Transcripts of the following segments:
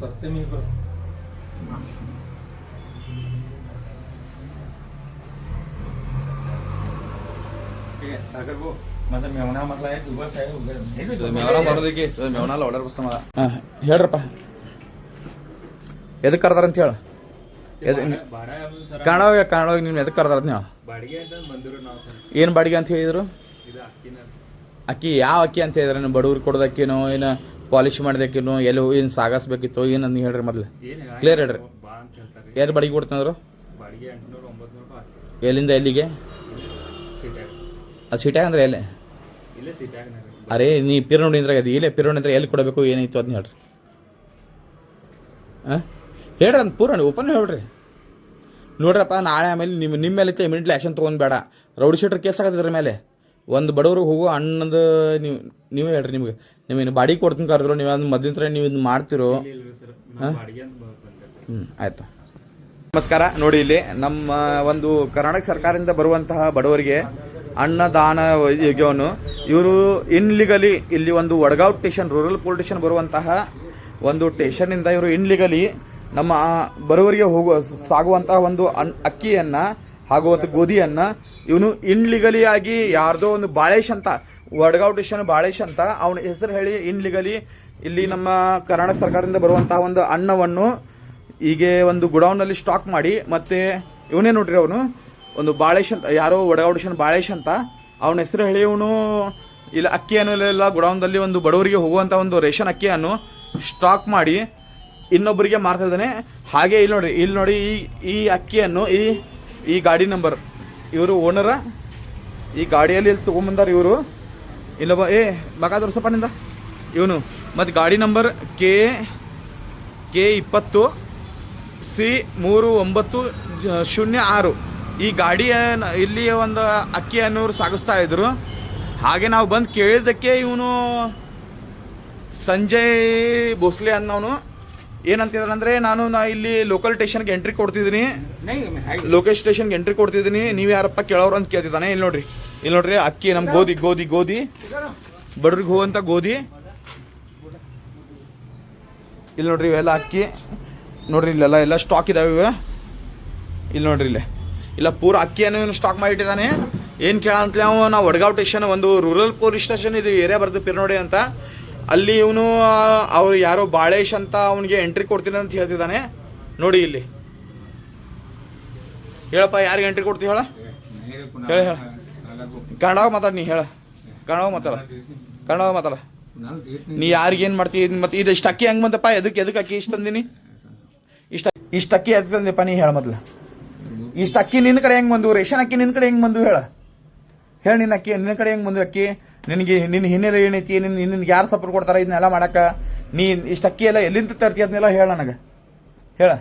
सस्ते में पर ठीक आहे सागर भाऊ माझा मेवणा म्हटला आहे दिवस आहे वगैरे मेवना ಬರೋದಕ್ಕೆ मेवनाला ऑर्डर बसतो मला ಹಾಂ ಹೇಳ್ರಪ್ಪ ಎದಕ್ಕೆ ಕರ್ದಾರ ಅಂತ ಹೇಳ? ಎದ್ भाडा ಅದು ನೀನು ಎದಕ್ಕೆ ಕರ್ದಾರ ಅಂತ ನೀವು ಅಂತ ಏನು ಬಾಡಿಗೆ ಅಂತ ಹೇಳಿದ್ರು? ಅಕ್ಕಿ. ಯಾವ ಅಕ್ಕಿ ಅಂತ ಹೇಳಿದ್ರೆ ನೀವು ಬಡವ್ರಿಗೆ ಕೊಡೋದಕ್ಕೇನೋ ಏನು ಪಾಲಿಶ್ ಮಾಡಿದಕ್ಕಿನೋ ಎಲ್ಲಿ ಏನು ಸಾಗಿಸ್ಬೇಕಿತ್ತು ಏನು ನೀವು ಹೇಳ್ರಿ ಮೊದಲು. ಕ್ಲಿಯರ್ ಹೇಳ್ರಿ. ಅಂತ ಯಾರು ಬಾಡಿಗೆ ಕೊಡ್ತಂದ್ರು? ಎಲ್ಲಿಂದ ಎಲ್ಲಿಗೆ? ಅದು ಸಿಟ್ಯಾಗ ಅಂದ್ರೆ ಎಲ್ಲಿ? ಅರೇ ನೀ ಪಿರೋಣಿಂದ್ರಾಗ ಅದು. ಇಲ್ಲೇ ಪಿರೋಣಿಂದ್ರ ಎಲ್ಲಿ ಕೊಡಬೇಕು ಏನಾಯ್ತು ಅದನ್ನ ಹೇಳ್ರಿ. ಹಾಂ? ಹೇಳ್ರಿ ಅಂತ ಪೂರ ಓಪನ್ ಹೇಳ್ರಿ. ನೋಡ್ರಪ್ಪ ನಾಳೆ ಆಮೇಲೆ ನಿಮ್ಮ ನಿಮ್ಮ ಮೇಲೆ ಇಮಿಡಿಯೇಟ್ಲಿ ಆ್ಯಕ್ಷನ್ ತೊಗೊಂಡು ಬೇಡ. ರೌಡಿ ಶೀಟ್ರ್ ಕೇಸ್ ಆಗತ್ತಿದ್ರ ಮೇಲೆ. ಒಂದು ಬಡವ್ರಿಗೆ ಹೋಗೋ ಅಣ್ಣದ ನೀವು ನೀವೇ ಹೇಳ್ರಿ ನಿಮಗೆ. ನಿಮಗೆ ಬಾಡಿ ಕೊಡ್ತೀನಿ ಕರೆದ್ರು ನೀವು ಅದನ್ನ ಮದ್ದಿಂತ್ರ ನೀವು ಇದು ಮಾಡ್ತಿರೋ. ಹಾಂ? ಹ್ಞೂ ಆಯಿತು. ನಮಸ್ಕಾರ ನೋಡಿ ಇಲ್ಲಿ ನಮ್ಮ ಒಂದು ಕರ್ನಾಟಕ ಸರ್ಕಾರದಿಂದ ಬರುವಂತಹ ಬಡವರಿಗೆ ಅನ್ನದಾನ ಯೋಗ್ಯವನ್ನು ಇವರು ಇನ್ಲಿಗಲಿ ಇಲ್ಲಿ ಒಂದು Vadgaon station rural police station ಬರುವಂತಹ ಒಂದು ಟೇಷನಿಂದ ಇವರು ಇನ್ಲಿಗಲಿ ನಮ್ಮ ಬಡವರಿಗೆ ಹೋಗುವ ಸಾಗುವಂತಹ ಒಂದು ಅನ್, ಅಕ್ಕಿಯನ್ನು ಹಾಗೂ ಒಂದು ಗೋಧಿಯನ್ನು ಇವನು ಇನ್ಲಿಗಲಿ ಆಗಿ ಯಾರ್ದೋ ಒಂದು ಬಾಳೇಶ್ ಅಂತ, ವಡ್ಗಾವ್ ಬಾಳೇಶ್ ಅಂತ ಅವನ ಹೆಸರು ಹೇಳಿ ಇನ್ಲಿಗಲಿ ಇಲ್ಲಿ ನಮ್ಮ ಕರ್ನಾಟಕ ಸರ್ಕಾರದಿಂದ ಬರುವಂತಹ ಒಂದು ಅನ್ನವನ್ನು ಹೀಗೆ ಒಂದು ಗುಡೌನ್ನಲ್ಲಿ ಸ್ಟಾಕ್ ಮಾಡಿ ಮತ್ತೆ ಇವನೇ ನೋಡ್ರಿ ಅವನು ಒಂದು ಬಾಳೇಶ್ ಅಂತ, ಯಾರೋ ಒಡಗೌಡೇಶನ್ ಬಾಳೇಶ್ ಅಂತ ಅವನ ಹೆಸರು ಹೇಳಿ ಇವನು ಇಲ್ಲ ಅಕ್ಕಿಯನ್ನು ಇಲ್ಲ ಗುಡೌನ್ದಲ್ಲಿ ಒಂದು ಬಡವರಿಗೆ ಹೋಗುವಂಥ ಒಂದು ರೇಷನ್ ಅಕ್ಕಿಯನ್ನು ಸ್ಟಾಕ್ ಮಾಡಿ ಇನ್ನೊಬ್ಬರಿಗೆ ಮಾರ್ತಾ ಇದ್ದಾನೆ. ಹಾಗೆ ಇಲ್ಲಿ ನೋಡಿ ಇಲ್ಲಿ ನೋಡಿ ಈ ಈ ಅಕ್ಕಿಯನ್ನು, ಈ ಈ ಗಾಡಿ ನಂಬರ್ ಇವರು ಓನರ ಈ ಗಾಡಿಯಲ್ಲಿ ಇಲ್ಲಿ ತೊಗೊಂಬಂದಾರ ಇವರು? ಇಲ್ಲೊಬ್ಬ, ಏ ಮಗ ತೋರ್ಸಪ್ಪನಿಂದ ಇವನು. ಮತ್ತು ಗಾಡಿ ನಂಬರ್ ಕೆ ಕೆ ಇಪ್ಪತ್ತು, ಸಿ ಮೂರು ಒಂಬತ್ತು ಶೂನ್ಯ ಆರು. ಈ ಗಾಡಿಯ ಇಲ್ಲಿ ಒಂದು ಅಕ್ಕಿಯನ್ನು ಸಾಗಿಸ್ತಾ ಇದ್ರು. ಹಾಗೆ ನಾವು ಬಂದು ಕೇಳಿದ್ದಕ್ಕೆ ಇವನು ಸಂಜಯ್ ಭೋಸ್ಲೆ ಅನ್ನೋನು. ಏನಂತಿದ್ದಾನೆ ಅಂದರೆ ನಾನು ನಾ ಇಲ್ಲಿ ಲೋಕಲ್ ಸ್ಟೇಷನ್ಗೆ ಎಂಟ್ರಿ ಕೊಡ್ತಿದ್ದೀನಿ. ಲೋಕಲ್ ಸ್ಟೇಷನ್ಗೆ ಎಂಟ್ರಿ ಕೊಡ್ತಿದ್ದೀನಿ. ನೀವು ಯಾರಪ್ಪ ಕೇಳೋರು ಅಂತ ಕೇಳ್ತಿದ್ದಾನೆ. ಇಲ್ಲಿ ನೋಡ್ರಿ ಇಲ್ಲಿ ನೋಡ್ರಿ ಅಕ್ಕಿ ನಮ್ಮ ಗೋಧಿ ಗೋಧಿ ಗೋಧಿ. ಬಡ್ರಿಗೆ ಹೋಗುವಂಥ ಗೋಧಿ. ಇಲ್ಲಿ ನೋಡ್ರಿ ಇವೆಲ್ಲ ಅಕ್ಕಿ. ನೋಡ್ರಿ ಇಲ್ಲೆಲ್ಲ ಎಲ್ಲ ಸ್ಟಾಕ್ ಇದಾವೆ ಇವೆ. ಇಲ್ಲಿ ನೋಡ್ರಿ ಇಲ್ಲೇ. ಇಲ್ಲ ಪೂರ ಅಕ್ಕಿಯನ್ನು ಇವನು ಸ್ಟಾಕ್ ಮಾಡಿ ಇಟ್ಟಿದ್ದಾನೆ ಏನು ಕೇಳಂತಲೇ ಅವ ನಾವು ವಡ್ಗಾವ್ ಸ್ಟೇಷನ್ ಒಂದು ರೂರಲ್ ಪೊಲೀಸ್ ಸ್ಟೇಷನ್ ಇದು ಏರಿಯಾ ಬರ್ತದೆ ಪಿರ್ನೋಡಿ ಅಂತ. ಅಲ್ಲಿ ಇವನು ಅವ್ರು ಯಾರೋ ಬಾಳೇಶ್ ಅಂತ ಅವನಿಗೆ ಎಂಟ್ರಿ ಕೊಡ್ತೀನಿ ಅಂತ ಹೇಳ್ತಿದ್ದಾನೆ. ನೋಡಿ ಇಲ್ಲಿ. ಹೇಳಪ್ಪ, ಯಾರಿಗೆ ಎಂಟ್ರಿ ಕೊಡ್ತೀವಿ ಹೇಳ? ಹೇಳ ಹೇಳ. ಕನ್ನಡ ಮಾತಾಡ, ನೀ ಹೇಳ. ಕನ್ನಡ ಮಾತಾಡ. ಕನ್ನಡ ಮಾತಾಡ. ನೀ ಯಾರಿಗೇನು ಏನು ಮಾಡ್ತಿ ಮತ್ತೆ ಇದು ಇಷ್ಟು ಅಕ್ಕಿ ಹೆಂಗೆ ಬಂತಪ್ಪ ಎದಕ್ಕೆ ಎದಕ್ಕೆ ಅಕ್ಕಿ ಇಷ್ಟು ತಂದಿನಿ? ಇಷ್ಟ ಇಷ್ಟು ಅಕ್ಕಿ ಎದಕ್ಕೆ ತಂದೆಪ್ಪ ನೀ ಹೇಳ ಮೊದ್ಲು. ಇಷ್ಟು ಅಕ್ಕಿ ನಿನ್ನ ಕಡೆ ಹೆಂಗೆ ಬಂದು ರೇಷನ್ ಅಕ್ಕಿ ನಿನ್ನ ಕಡೆ ಹೆಂಗೆ ಬಂದು ಹೇಳ? ಹೇಳಿ ನಿನ್ನ ಅಕ್ಕಿ, ನಿನ್ನ ಕಡೆ ಹೆಂಗೆ ಬಂದು ಅಕ್ಕಿ? ನಿನಗೆ ನಿನ್ನ ಹಿನ್ನೆಲೆ ಏನೈತಿ? ನಿನ್ನ ನಿನ್ಗೆ ಯಾರು ಸಪೋರ್ಟ್ ಕೊಡ್ತಾರೆ? ಇದನ್ನೆಲ್ಲ ಮಾಡಕ್ಕೆ ನೀ ಇಷ್ಟು ಅಕ್ಕಿ ಎಲ್ಲ ಎಲ್ಲಿಂದ ತರ್ತಿ ಅದನ್ನೆಲ್ಲ ಹೇಳ ನನಗೆ. ಹೇಳ.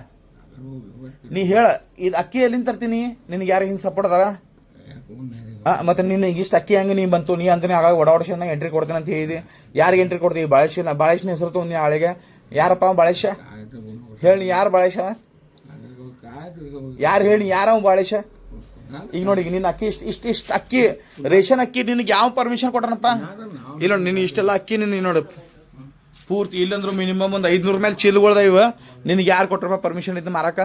ನೀ ಹೇಳ. ಇದು ಅಕ್ಕಿ ಎಲ್ಲಿಂದ ತರ್ತೀನಿ ನಿನಗೆ ಯಾರು ಹಿಂಗೆ ಸಪೋರ್ಟ್ ಅದಾರ? ಹಾಂ, ಮತ್ತೆ ನಿನ್ನ ಇಷ್ಟು ಅಕ್ಕಿ ಹಂಗೆ ನೀ ಬಂತು, ನೀ ಅಂತಾನೆ ಆಗ ಒಡಾವಡಿಸನ್ನ ಎಂಟ್ರಿ ಕೊಡ್ತೀನಿ ಅಂತ ಹೇಳಿದಿ. ಯಾರಿಗೆ ಎಂಟ್ರಿ ಕೊಡ್ತೀವಿ ಬಾಳೇಶನ ಬಾಳೇಶನ ಹೆಸರು ತೊಗೊಂಡು ಆಳಿಗೆ. ಯಾರಪ್ಪ ಬಾಳೇಶ? ಹೇಳಿ ಯಾರು ಬಾಳೇಶ? ಯಾರು ಹೇಳಿ ಯಾರವ ಬಾಳೇಶ? ಈಗ ನೋಡಿ ನಿನ್ನ ಅಕ್ಕಿ ಇಷ್ಟು ಇಷ್ಟು ಇಷ್ಟು ಅಕ್ಕಿ, ರೇಷನ್ ಅಕ್ಕಿ ನಿನಗೆ ಯಾವ ಪರ್ಮಿಷನ್ ಕೊಟ್ಟನಪ್ಪ? ಇಲ್ಲ ನೋಡಿ ನಿನ್ನ ಇಷ್ಟೆಲ್ಲ ಅಕ್ಕಿ ನಿನ್ನ ನೋಡು. ಪೂರ್ತಿ ಇಲ್ಲಂದ್ರು ಮಿನಿಮಮ್ ಒಂದು ಐದ್ನೂರ ಮೇಲೆ ಚೀಲಗಳ್ದ ಇವ. ನಿನಗೆ ಯಾರು ಕೊಟ್ರಪ್ಪ ಪರ್ಮಿಷನ್ ಇದ್ದು ಮಾರಕ?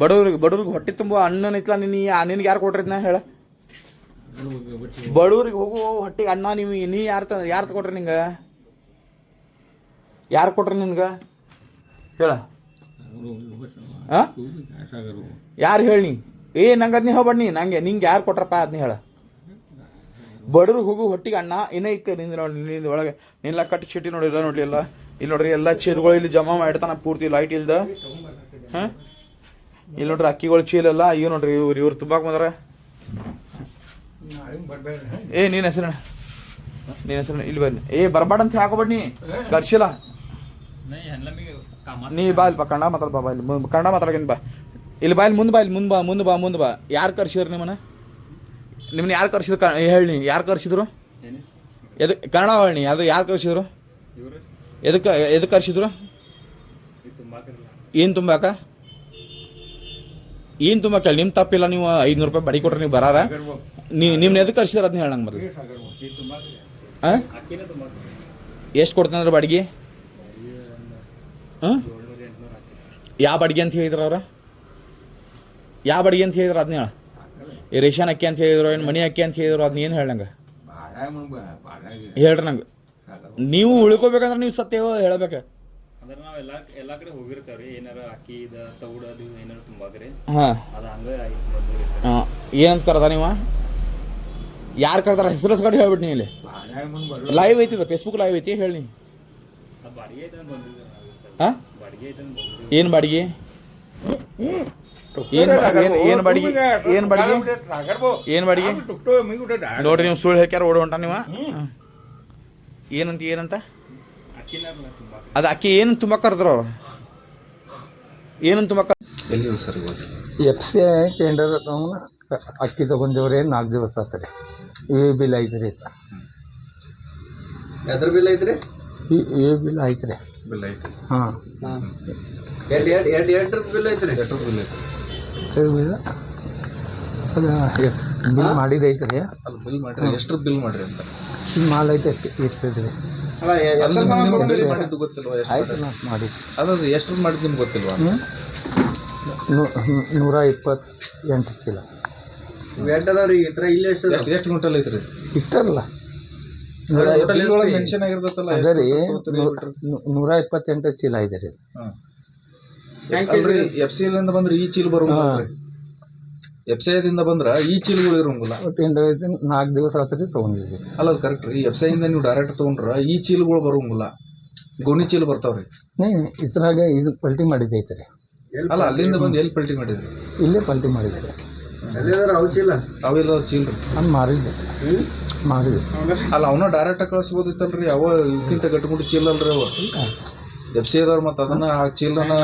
ಬಡವ್ರಿಗೆ ಬಡವ್ರಿಗೆ ಹೊಟ್ಟೆ ತುಂಬ ಅಣ್ಣನ ಇತ್ತಲ್ಲ ನಿನ್ನ ನಿನಗೆ ಯಾರು ಕೊಟ್ರಿದ್ನ ಹೇಳ? ಬಡವ್ರಿಗೆ ಹೋಗು ಹೊಟ್ಟೆಗೆ ಅನ್ನ ನೀವು ನೀ ಯಾರು ತ ಯಾರು ತಗೊಟ್ರಿ ನಿಂಗೆ? ಯಾರು ಕೊಟ್ರಿ ನಿನ್ಗೆ? ಹೇಳ. ಹಾಂ? ಯಾರು ಹೇಳಿ ಏ ನಂಗೆ ಅದನ್ನೇ ಹೋಗ್ಬೇಡಿ ನಂಗೆ ನಿಂಗೆ ಯಾರು ಕೊಟ್ರಪ್ಪ ಅದನ್ನ ಹೇಳ. ಬಡರು ಹೋಗು ಹೊಟ್ಟಿಗೆ ಅಣ್ಣ ಇನ್ನೇ ಇತ್ತು ನಿಂದ ನೋಡಿ ನಿಂದ ಒಳಗೆ. ನಿನ್ನ ಕಟ್ಟಿ ಚೀಟಿ ನೋಡಿಲ್ಲ ನೋಡಲಿಲ್ಲ ಇಲ್ಲಿ ನೋಡ್ರಿ ಎಲ್ಲ ಚೀರ್ಗಳು ಇಲ್ಲಿ ಜಮಾ ಮಾಡಿರ್ತಾನ ಪೂರ್ತಿ ಲೈಟ್ ಇಲ್ದ. ಹಾಂ? ಇಲ್ಲಿ ನೋಡ್ರಿ ಅಕ್ಕಿಗಳು ಚೀಲೆಲ್ಲ ಇವ್ ನೋಡ್ರಿ ಇವ್ರು ಇವ್ರು ತುಂಬಾಕ್ ಬಂದ್ರ. ಏ ನೀನ್ ಹೆಸರು ನೀನ್ ಹೆಸರು ಇಲ್ಲಿ ಬನ್ನಿ. ಏ ಬರಬಾಡ ಅಂತ ಹಾಕೋಬೇಡಿ ಕರ್ಸಿಲ್ಲ. ನೀ ಬಾ ಇಲ್ಪ ಬಾ ಕನ್ನಡ ಮಾತಾಡ ಬಾ ಇಲ್ಲಿ. ಕನ್ನಡ ಮಾತಾಡ್ಕೇನಿ ಬಾ. ಇಲ್ಲಿ ಬಾಯಲ್ಲಿ ಮುಂದೆ ಬಾ ಮುಂದೆ ಬಾ ಮುಂದೆ ಬಾ ಮುಂದೆ ಬಾ. ಯಾರು ಕರ್ಸಿದ್ರು ನಿಮ್ಮನ್ನ? ನಿಮ್ಮನ್ನ ಯಾರು ಕರ್ಸಿದ್ರು ಕ ಹೇಳಿ, ಯಾರು ಕರ್ಸಿದ್ರು? ಎದು ಕನ್ನಡ ಹೇಳಿ, ಅದು ಯಾರು ಕರ್ಸಿದ್ರು? ಎದಕ್ಕೆ ಎದಕ್ಕೆ ಕರ್ಸಿದ್ರು? ಏನು ತುಂಬಾಕ? ಏನು ತುಂಬಾಕ ನಿಮ್ಮ ತಪ್ಪಿಲ್ಲ, ನೀವು ಐದುನೂರು ರೂಪಾಯಿ ಬಡಿ ಕೊಟ್ರೆ ನೀವು ಬರಾರ? ನೀ ನಿಮ್ಮನ್ನ ಎದಕ್ಕೆ ಕರ್ಸಿದ್ರೆ ಅದನ್ನ ಹೇಳಂಗೆ ಮೊದಲು. ಹಾಂ ಎಷ್ಟು ಕೊಡ್ತಾನಂದ್ರೆ ಬಾಡಿಗೆ? ಹಾಂ ಯಾವ ಬಾಡಿಗೆ ಅಂತ ಹೇಳಿದ್ರು ಅವ್ರ? ಯಾವ ಬಾಡಿಗೆ ಅಂತ ಹೇಳಿದ್ರು ಅದನ್ನ ಹೇಳ. ಈ ರೇಷನ್ ಅಕ್ಕಿ ಅಂತ ಹೇಳಿದ್ರು ಏನು ಮಣಿ ಅಕ್ಕಿ ಅಂತ ಹೇಳಿದ್ರು ಅದನ್ನ ಏನು ಹೇಳಂಗೆ ಹೇಳ್ರಿ ನಂಗೆ. ನೀವು ಉಳ್ಕೋಬೇಕಂದ್ರೆ ನೀವು ಸತ್ಯವ ಹೇಳಬೇಕು. ಅಂದ್ರೆ ನಾವ್ ಎಲ್ಲಾ ಎಲ್ಲಾ ಕಡೆ ಹೋಗಿರ್ತೇವ್ರಿ ಏನಾರ ಅಕ್ಕಿ ಇದ ತೌಡ ಅದು ಏನಾರ ತುಂಬಾಕ್ರಿ ಹಾಂ. ಅದ ಹಂಗ ಆಗಿ ಬಂದಿರ್ತೇವೆ ಹಾಂ. ಏನಂತ ಕರ್ದ ನೀವು? ಯಾರು ಕರ್ದಾರ ಹೆಸರು ಕಡೆ ಹೇಳ್ಬಿಟ್ಟು ನೀ ಇಲ್ಲಿ. ಲೈವ್ ಐತಿ ಫೇಸ್ಬುಕ್ ಲೈವ್ ಐತಿ ಹೇಳಿ ಹಾಂ? ಏನು ಬಾಡಿಗೆ? ಏನು ಏನು ಬಾಡಿಗೆ? ಏನ್ ಬಾಡಿಗೆ? ಏನ್ ಬಾಡಿಗೆ? ನೋಡ್ರಿ ನೀವು ಸುಳ್ಳು ಹಾಕ್ಯಾರ ಓಡ ಹೊಂಟ ನೀವು ಏನಂತ ಏನಂತ? ಅದು ಅಕ್ಕಿ ಏನು ತುಂಬಾ ಕರೆದ್ರ ಅವ್ರು? ಏನಂತ ತುಂಬ ಎಫ್ ಸಿ ಟೆಂಡರ್ ತಗೊಂಡು ಅಕ್ಕಿ ತಗೊಂಡವ್ರೆ ನಾಲ್ಕು ದಿವಸ ಆತರೆ ಎ ಬಿಲ್ ಐತ್ರಿ. ಎದ್ರ ಬಿಲ್ ಐತ್ರಿ? ಏ ಎ ಬಿಲ್ ಐತ್ರಿ. ಬಿಲ್ ಐತಿ. ಹಾಂ. ಎರಡು ಎರಡು ಎರಡು ಎರಡ್ರದ್ದು ಬಿಲ್ ಐತ್ರಿ ಬಿಲ್ ಐತಿ. ಬಿಲ್ ಅದು ಐತ್ರಿ ಅಲ್ಲಿ ಬಿಲ್ ಮಾಡ್ರಿ ಎಷ್ಟ್ರ ಬಿಲ್ ಮಾಡ್ರಿ ಅಂತ? ಈ ಮಾಲ್ ಐತೆ ಇರ್ತದ್ರಿ ಬಿಲ್. ಮಾಡಿದ್ದು ಗೊತ್ತಿಲ್ವಾ ಎಷ್ಟು ಆಯ್ತು ನಾ ಮಾಡಿ. ಅದ್ ಎಷ್ಟು ಮಾಡಿದ್ದು ನಿಮ್ಗೆ ಗೊತ್ತಿಲ್ವಾ? ಹ್ಞೂ ನೂರ ಇಪ್ಪತ್ತು ಎಂಟು ಚೀಲ ಅದಾವ್ರಿ ಈ ಥರ ಇಲ್ಲಿ ಎಷ್ಟು ಎಷ್ಟು ಎಷ್ಟು ಕ್ವಿಂಟಲ್ ಐತ್ರಿ? ಇಷ್ಟಲ್ಲ ಮೆನ್ಷನ್ ಆಗಿರ್ತೈತಲ್ಲ ಅದೇ ರೀ ನೂರ ಇಪ್ಪತ್ತೆಂಟು ಚೀಲ ಇದೆ ರೀ ಎಫ್ ಸಿ ಇಂದ ಬಂದ್ರೆ ಈ ಚೀಲ ಬರೋಂಗಿಲ್ಲ ಎಫ್ ಸಿ ಐದಿಂದ ಬಂದ್ರ ಈ ಚೀಲಗಳು ಇರೋಂಗಿಲ್ಲ ನಾಲ್ಕು ದಿವಸ ಆತ್ರಿ ತೊಗೊಂಡಿದ್ವಿ ಅಲ್ಲ ಅದು ಕರೆಕ್ಟ್ ರೀ ಎಫ್ ಸಿ ಇಂದ ನೀವು ಡೈರೆಕ್ಟ್ ತೊಗೊಂಡ್ರ ಈ ಚೀಲಗಳು ಬರೋಂಗಿಲ್ಲ ಗೋಣಿ ಚೀಲ ಬರ್ತಾವ್ರಿ ನೀ ಇದ್ರಾಗ ಇದು ಪಲ್ಟಿ ಮಾಡಿದೈತ್ರಿ ಅಲ್ಲ ಅಲ್ಲಿಂದ ಬಂದು ಎಲ್ಲಿ ಪಲ್ಟಿ ಮಾಡಿದ್ರಿ? ಇಲ್ಲೇ ಪಲ್ಟಿ ಮಾಡಿದ್ರಿ ಅವೆಲ್ಲ ಚೀಲ್ರಿ. ನಾನು ಮಾರಿದ್ದೆ. ಮಾರಿದ್ದೆ ಅಲ್ಲ ಅವನ ಡೈರೆಕ್ಟ್ ಕಳಿಸ್ಬೋದಿತ್ತಲ್ರಿ? ಅವ ಇದಕ್ಕಿಂತ ಗಟ್ಟಿಮುಟ್ಟು ಚೀಲ ಅಲ್ರಿ ಅವ ಎಫ್ ಸಿ ಅದಾವ್ರ ಮತ್ತೆ ಅದನ್ನ ಆ ಚೀಲನ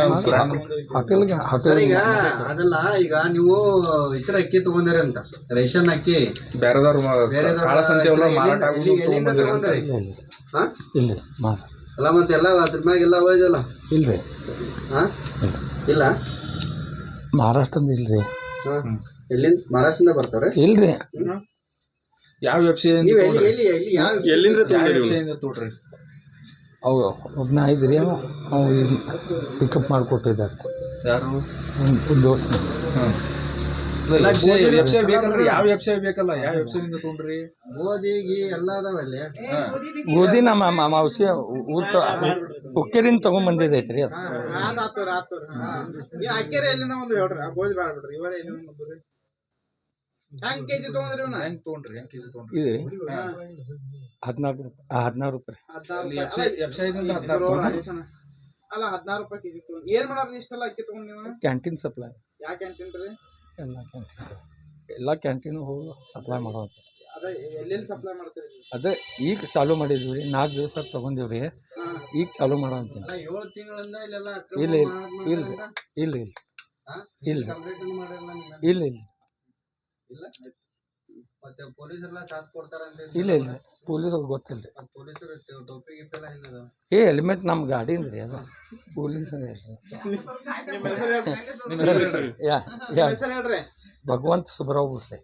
ಹೋಟೆಲ್ಗೆ ಹೋಟೆಲ್ ಈಗ ಅದಲ್ಲ ಈಗ ನೀವು ಇತರ ಅಕ್ಕಿ ತಗೊಂಡಿರಿ ಅಂತ. ರೇಷನ್ ಅಕ್ಕಿ. ಬೇರೆದವ್ರು ಬೇರೆ ಕಾಳ ಸಂತೆ ಮಾರಾಟ ಆಗೋದು ತಗೊಂಡ್ಬಂದಿರಿ ಅಂತ. ತಗೊಂಡ್ರಿ? ಹಾ? ಇಲ್ಲ ಮಾರ. ಅಲ್ಲ ಮತ್ತೆ ಎಲ್ಲ ಅದ್ರ ಮ್ಯಾಗ ಎಲ್ಲ ಹೋಯ್ದಲ್ಲ ಇಲ್ರಿ. ಹಾ? ಇಲ್ಲ. ಮಹಾರಾಷ್ಟ್ರದಿಂದ ಇಲ್ರಿ. ಹಾ. ಎಲ್ಲಿಂದ? ಮಹಾರಾಷ್ಟ್ರದಿಂದ ಬರ್ತಾರೆ. ಇಲ್ರಿ. ಯಾವ ವೆಬ್ಸೈಟ್ ನೀವು ಎಲ್ಲಿ ಎಲ್ಲಿ ಎಲ್ಲಿ ಯಾವ ಎಲ್ಲಿಂದ ತೋಡ್ರಿ ಅವು ಒಬ್ಬನ ಪಿಕಪ್ ಮಾಡಿಕೊಟ್ಟಿದ್ದಾರೆ. ಯಾರು? ಒಂದು ದೋಸ್ತ. ವೆಬ್ಸೈಟ್ ಬೇಕಂದ್ರೆ ಯಾವ ವೆಬ್ಸೈಟ್ ಬೇಕಲ್ಲ? ಯಾವ ಎಫ್ ಸಿ ಇಂದ ತೊಗೊಂಡ್ರಿ? ಗೋಧಿಗಿ ಎಲ್ಲ ಅದಾವಲ್ಲಿ ಗೋಧಿ ನಮ್ಮ ಮ- ಮ- ಔಷಧಿ ಊಟ ಉಕ್ಕಿರಿಂದ ತೊಗೊಂಬಂದಿದ್ದೈತ್ರಿ ಅದು. ಅಕ್ಕಿರಿ ಎಲ್ಲಿಂದ ಒಂದು ಹೇಳ್ರಿ. ಗೋಧಿ ಬ್ಯಾಡ್ಬಿಡ್ರಿ ಇವರೇ ಎಲ್ಲಿಂದ ಬಂದ್ರಿ ಹೆಂಗ್ ಕೆಜಿ ತಗೊಂಡ್ರಿ ಇವ್ನ? ಹೆಂಗ್ ತೊಗೊಂಡ್ರಿ ಹೆಂಗ್ ಕೆಜಿ ತೊಗೊಂಡ್ರಿ? ಇದು ರೀ ಹದಿನಾಲ್ಕು ರೂಪಾಯಿ ಹದಿನಾರು ರೂಪಾಯಿ ಹದಿನಾರು ಅಲ್ಲ ಹದಿನಾರು ರೂಪಾಯಿ ಕೆಜಿ ತಗೊಂಡ್ ಏನ್ ಮಾಡಾರ ಇಷ್ಟೆಲ್ಲ ಅಕ್ಕಿ ತಗೊಂಡ್ ನೀವು? ಕ್ಯಾಂಟೀನ್ ಸಪ್ಲೈ ಎಲ್ಲ ಕ್ಯಾಂಟೀನ್ ಎಲ್ಲ ಕ್ಯಾಂಟೀನು ಹೋಗಿ ಸಪ್ಲೈ ಮಾಡೋದು. ಅದ ಎಲ್ಲೆಲ್ಲಿ ಸಪ್ಲೈ ಮಾಡ್ತೀರಿ ಅದೇ ಈಗ ಚಾಲು ಮಾಡಿದ್ವಿ ರೀ. ನಾಲ್ಕು ದಿವಸ ತಗೊಂಡಿವ್ರಿ ರೀ. ಈಗ ಚಾಲು ಮಾಡೋ ಅಂತೀನಿ ಇಲ್ಲ ಏಳು ತಿಂಗಳಿಂದ ಇಲ್ಲೆಲ್ಲ ಇಲ್ಲ ಇಲ್ಲ. ಇಲ್ಲ ಇಲ್ಲ. ಇಲ್ಲ ಇಲ್ಲ. ನೀವು ಇಲ್ಲ. ಮತ್ತೆ ಪೊಲೀಸರೆಲ್ಲ ಸಾಥ್ ಕೊಡ್ತಾರ ಅಂತ ಇಲ್ಲ ಇಲ್ಲ. ಪೊಲೀಸವ್ರಿಗೆ ಗೊತ್ತಿಲ್ಲ ರೀ ಪೊಲೀಸರು ಟೋಪಿ ಗಿಪ್ಪೆಲ್ಲ ಹೆಂಗದ ಏ ಹೆಲ್ಮೆಟ್ ನಮ್ಮ ಗಾಡಿ ರೀ ಅದು. ಪೊಲೀಸ್ ಯಾ ಯಾ. ಭಗವಂತ ಸುಬ್ರಾವ್ ಭೋಸ್ಲೆ.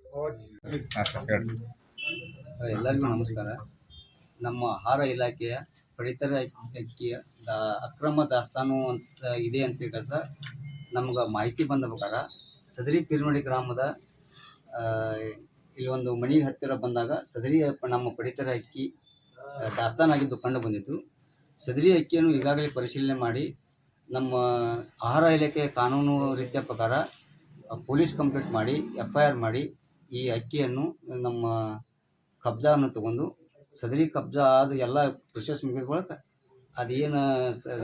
ಎಲ್ಲರಿಗೂ ನಮಸ್ಕಾರ. ನಮ್ಮ ಆಹಾರ ಇಲಾಖೆಯ ಪಡಿತರ ಅಕ್ಕಿಯ ದಾ ಅಕ್ರಮ ದಾಸ್ತಾನು ಅಂತ ಇದೆ ಅಂತ ಕೆಲಸ ನಮ್ಗೆ ಮಾಹಿತಿ ಬಂದ ಪ್ರಕಾರ ಸದರಿ ಪಿರ್ಮಡಿ ಗ್ರಾಮದ ಆ, ಇಲ್ಲಿ ಒಂದು ಮನೆ ಹತ್ತಿರ ಬಂದಾಗ ಸದರಿ ನಮ್ಮ ಪಡಿತರ ಅಕ್ಕಿ ದಾಸ್ತಾನಾಗಿದ್ದು ಕಂಡು ಬಂದಿತ್ತು. ಸದರಿ ಅಕ್ಕಿಯನ್ನು ಈಗಾಗಲೇ ಪರಿಶೀಲನೆ ಮಾಡಿ ನಮ್ಮ ಆಹಾರ ಇಲಾಖೆ ಕಾನೂನು ರೀತಿಯ ಪ್ರಕಾರ ಪೊಲೀಸ್ ಕಂಪ್ಲೇಂಟ್ ಮಾಡಿ ಎಫ್ ಐ ಆರ್ ಮಾಡಿ ಈ ಅಕ್ಕಿಯನ್ನು ನಮ್ಮ ಕಬ್ಜಾವನ್ನು ತಗೊಂಡು ಸದರಿ ಕಬ್ಜಾ ಆದ ಎಲ್ಲ ಪ್ರೊಸೆಸ್ ಮುಗಿದ ಬಳಿಕ ಅದೇನು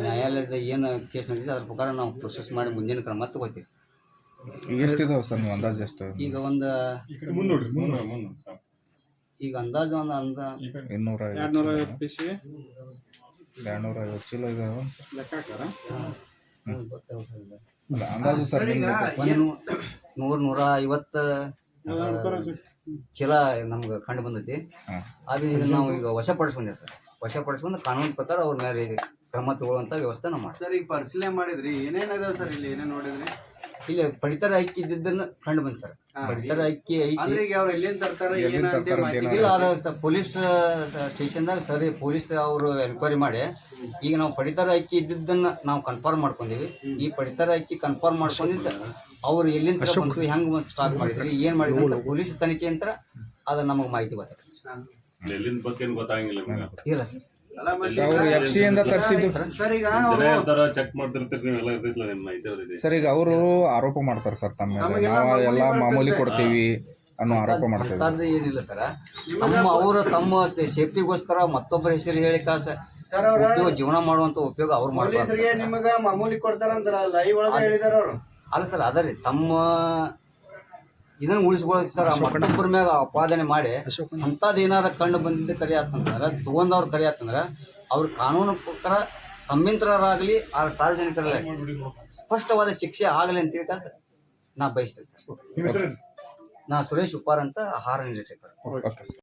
ನ್ಯಾಯಾಲಯದ ಏನು ಕೇಸ್ ನಡೀತದೆ ಅದ್ರ ಪ್ರಕಾರ ನಾವು ಪ್ರೊಸೆಸ್ ಮಾಡಿ ಮುಂದಿನ ಕ್ರಮ ತಗೋತೀವಿ. ಎಷ್ಟಿದಾವ ಸರ್ ನೀವು ಅಂದಾಜು ಎಷ್ಟು? ಈಗ ಒಂದು ಮುನ್ನೂರು ಮುನ್ನೂರು ಮುನ್ನೂರು ಈಗ ಅಂದಾಜು ಒಂದು ಅಂದ ಇನ್ನೂರ ಎರಡ್ನೂರ ಐವತ್ತು ಪೀಸ್ಗೆ ಎರಡ್ನೂರ ಐವತ್ತು ಚೀಲ ಇದಾವ? ಲೆಕ್ಕ ಹಾಕಾರ ಹ್ಮ್, ಗೊತ್ತಾಗುತ್ತೆ ಸರ್ ಇದು. ಅಲ್ಲ, ಅಂದಾಜು ಸರ್ ನಿಮ್ಗೆ ಒಂದು ನೂರು ನೂರ ಐವತ್ತು ಚೀಲ ನಮ್ಗೆ ಕಂಡು ಬಂದೈತಿ. ಹಾಂ. ಅದು ಈಗ ನಾವು ಈಗ ವಶಪಡಿಸ್ಕೊಂಡೇವೆ ಸರ್. ವಶಪಡಿಸ್ಕೊಂಡು ಕಾನೂನು ಪ್ರಕಾರ ಅವ್ರ ಮೇಲೆ ಕ್ರಮ ತಗೊಳ್ಳುವಂತ ವ್ಯವಸ್ಥೆ ನಾವು ಮಾಡ್ತೀವಿ. ಸರ್ ಈಗ ಪರಿಶೀಲನೆ ಮಾಡಿದ್ರಿ ಏನೇನ್ ಅದಾವ ಸರ್ ಇಲ್ಲಿ ಏನೇನ್ ನೋಡಿದ್ರಿ? ಇಲ್ಲಿ ಪಡಿತರ ಅಕ್ಕಿ ಇದ್ದಿದ್ದನ್ನ ಕಂಡು ಬಂದ್ ಸರ್. ಪಡಿತರ ಅಕ್ಕಿ ಐತಿ. ಅಂದ್ರೆ ಈಗ ಅವ್ರು ಎಲ್ಲಿಂದ ತರ್ತಾರ ಏನ ಅಂತ ಮಾಹಿತಿ ಇಲ್ಲ ಅದ ಪೊಲೀಸ್ ಸ್ಟೇಷನ್ ದಾಗ ಸರಿ ಪೊಲೀಸ್ ಅವರು ಎನ್ಕ್ವೈರಿ ಮಾಡಿ. ಈಗ ನಾವು ಪಡಿತರ ಅಕ್ಕಿ ಇದ್ದಿದ್ದನ್ನ ನಾವು ಕನ್ಫರ್ಮ್ ಮಾಡ್ಕೊಂಡಿವಿ. ಈ ಪಡಿತರ ಅಕ್ಕಿ ಕನ್ಫರ್ಮ್ ಮಾಡ್ಕೊಂಡಿದ್ದ ಅವ್ರು ಎಲ್ಲಿಂದ ಬಂತು ಹೆಂಗ್ ಸ್ಟಾರ್ಟ್ ಮಾಡಿದ್ರಿ ಏನ್ ಮಾಡಿದ್ರಿ ಅಂತ ಪೊಲೀಸ್ ತನಿಖೆ ಅಂತ ಅದ ನಮಗೆ ಮಾಹಿತಿ ಗೊತ್ತಾಗ್ತದೆ. ಎಲ್ಲಿಂದ ಬಗ್ಗೆ ಗೊತ್ತಾಗಿಲ್ಲ ಇಲ್ಲ ಸರ್. ಅವ್ರು ಎಫ್ ಸಿ ಇಂದ ತರಿಸಿದ್ದು. ಸರ್ ಈಗ ಜನ ಇರ್ತಾರ ಚೆಕ್ ಮಾಡ್ತಿರ್ತೀರಿ ನೀವೆಲ್ಲ ಇರ್ತಿಲ್ಲ ನಿಮ್ಮ ಮಾಹಿತಿ ಸರ್ ಈಗ ಅವರು ಆರೋಪ ಮಾಡ್ತಾರೆ ಸರ್ ತಮ್ಮ ಮೇಲೆ. ನಾವು ಎಲ್ಲ ಮಾಮೂಲಿ ಕೊಡ್ತೀವಿ ಅನ್ನೋ ಆರೋಪ ಮಾಡ್ತಾರೆ ಏನಿಲ್ಲ ಸರ್. ತಮ್ಮ ಅವರು ತಮ್ಮ ಸೇಫ್ಟಿಗೋಸ್ಕರ ಮತ್ತೊಬ್ಬರ ಹೆಸರು ಹೇಳಿ ಕಾಸ ಸರ್ ಅವ್ರ ಉಪಯೋಗ ಜೀವನ ಮಾಡುವಂತ ಉಪಯೋಗ ಅವ್ರು ಪೊಲೀಸರಿಗೆ ಮಾಡ್ತಾರೆ ನಿಮಗ ಮಾಮೂಲಿ ಕೊಡ್ತಾರಂದ್ರ ಲೈವ್ ಒಳಗ ಹೇಳಿದಾರ ಅವ್ರು. ಅಲ್ಲ ಸರ್ ಅದರಿ ತಮ್ಮ ಇದನ್ನ ಉಳಿಸ್ಕೊಳ್ತಾರ ಮಠಪುರ ಮ್ಯಾಗ ಅಪಾದನೆ ಮಾಡಿ. ಅಂಥದ್ದು ಏನಾರ ಕಂಡು ಬಂದಿದ್ದು ಕರಿ ಆತಂದ್ರ ತಗೊಂಡವ್ರ ಕರಿ ಆತಂದ್ರ ಅವ್ರ ಕಾನೂನು ಪ್ರಕಾರ ತಮ್ಮಿಂತ್ರರಾಗಲಿ ಆ ಸಾರ್ವಜನಿಕರಲ್ಲಿ ಸ್ಪಷ್ಟವಾದ ಶಿಕ್ಷೆ ಆಗಲಿ ಅಂತ ಹೇಳಿ ಸರ್ ನಾ ಬಯಸ್ತೇನೆ ಸರ್. ನಾ ಸುರೇಶ್ ಉಪ್ಪಾರ್ ಅಂತ ಆಹಾರ ನಿರೀಕ್ಷಕರು